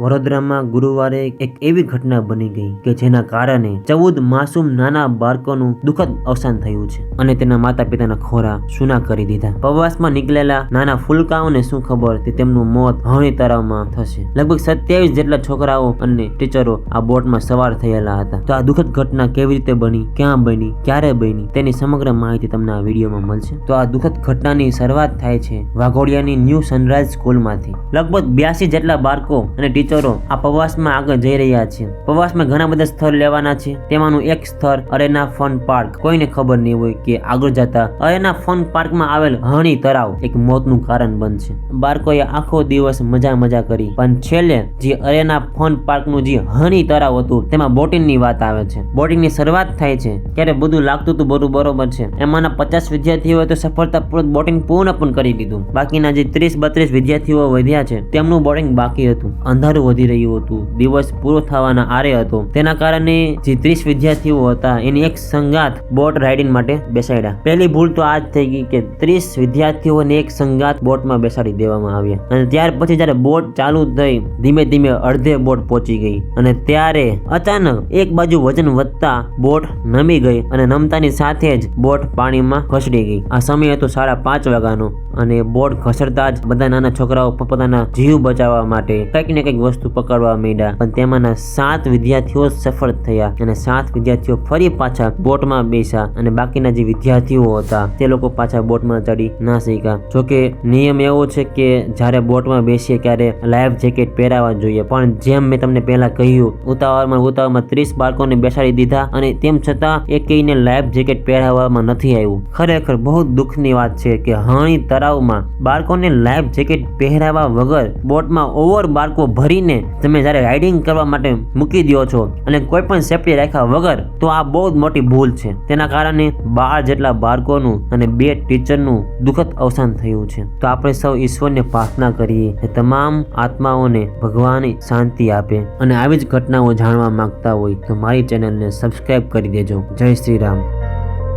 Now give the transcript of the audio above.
વડોદરામાં ગુરુવારે એક એવી ઘટના બની ગઈ કે જેના કારણે ચૌદ માસૂમ નાના બાળકોનું દુઃખદ અવસાન થયું છે અને તેના માતા પિતાના ખોરા સુના કરી દીધા. પ્રવાસમાં નીકળેલા નાના ફૂલકાઓને શું ખબર તે તેમનું મોત હણી તળાવમાં થશે. લગભગ સત્યાવીસ જેટલા છોકરાઓ અને ટીચરો આ બોટમાં સવાર થયેલા હતા. તો આ દુઃખદ ઘટના કેવી રીતે બની, ક્યાં બની, ક્યારે બની, તેની સમગ્ર માહિતી તમને આ વિડીયોમાં મળશે. તો આ દુઃખદ ઘટનાની શરૂઆત થાય છે વાઘોડિયાની ન્યૂ સનરાઈઝ સ્કૂલમાંથી. લગભગ બ્યાસી જેટલા બાળકો અને ટીચરો આ પ્રવાસમાં આગળ જઈ રહ્યા છે પ્રવાસમાં ઘણા બધા સ્થળ લેવાના છે. તેમાંનું એક સ્થળ અરેના ફન પાર્ક. કોઈને ખબર નહીં હોય કે આગળ જતા અરેના ફન પાર્કમાં આવેલ હણી તળાવ એક મોતનું કારણ બનશે. બાળકોએ આખો દિવસ મજા મજા કરી. પણ છેલ્લે જે અરેના ફન પાર્કનું જે હણી તળાવ હતું, તેમાં બોટિંગની વાત આવે છે. બોટિંગની શરૂઆત થાય છે ત્યારે બધું લાગતું હતું બધું બરોબર છે. એમાંના પચાસ વિદ્યાર્થીઓએ તો સફળતાપૂર્વક બોટિંગ પૂર્ણ પણ કરી દીધું બાકીના જે ત્રીસ બત્રીસ વિદ્યાર્થીઓ વધ્યા છે, તેમનું બોટિંગ બાકી હતું. અંધારું વધી રહ્યું હતું. દિવસ પૂરો થવાના આરે હતો. તેના કારણે જે ત્રીસ વિદ્યાર્થીઓ હતા, એની એક સંગાત બોટ રાઇડિંગ માટે બેસાડ્યા. પહેલી ભૂલ તો આ જ થઈ ગઈ કે ત્રીસ વિદ્યાર્થીઓને એક સંગાત બોટમાં બેસાડી દેવામાં આવ્યા. અને ત્યાર પછી જ્યારે બોટ ચાલુ થઈ, ધીમે ધીમે અડધે બોટ પહોંચી ગઈ. અને ત્યારે અચાનક એક બાજુ વજન વધતા બોટ નમી ગઈ અને નમતાની સાથે જ બોટ પાણીમાં ઘસડી ગઈ. આ સમય હતો સાડા પાંચ વાગ્યાનો અને બોટ ઘસડતા જ બધા નાના છોકરાઓ પોતાના જીવ બચાવવા માટે કંઈક ને કંઈક વસ્તુ પકડવા માંડ્યા. પણ તેમાંના સાત વિદ્યાર્થીઓ સફળ થયા અને સાત વિદ્યાર્થીઓ ફરી પાછા બોટમાં બેસ્યા અને બાકીના જે વિદ્યાર્થીઓ હતા તે લોકો પાછા બોટમાં ચડી ના શીખ્યા જોકે નિયમ એવો છે કે જ્યારે બોટમાં બેસીએ ત્યારે લાઈફ જેકેટ પહેરાવા જોઈએ. પણ જેમ મેં તમને પહેલા કહ્યું, ઉતાવળમાં ઉતાવળમાં ત્રીસ બાળકોને બેસાડી દીધા અને તેમ છતાં એકેયને લાઈફ જેકેટ પહેરાવવામાં નથી આવ્યું. ખરેખર બહુ દુઃખની વાત છે કે હણી તળાવમાં બાળકોને લાઈફ જેકેટ પહેરાવા વગર બોટમાં ઓવર બાળકો ભરીને તમે જ્યારે રાઇડિંગ કરવા માટે મૂકી દો છો અને કોઈ પણ સેફટી રાખ્યા વગર, તો આ બહુ જ મોટી ભૂલ છે. તેના કારણે બાર જેટલા બાળકોનું અને બે ટીચરનું દુઃખદ અવસાન થયું છે. તો આપણે સૌ ઈશ્વરને પ્રાર્થના કરીએ કે તમામ આત્માઓને ભગવાન શાંતિ આપે અને આવી જ ઘટનાઓ જાણવા માંગતા હોય તો મારી ચેનલને સબસ્ક્રાઇબ કરી દેજો. જય શ્રી રામ.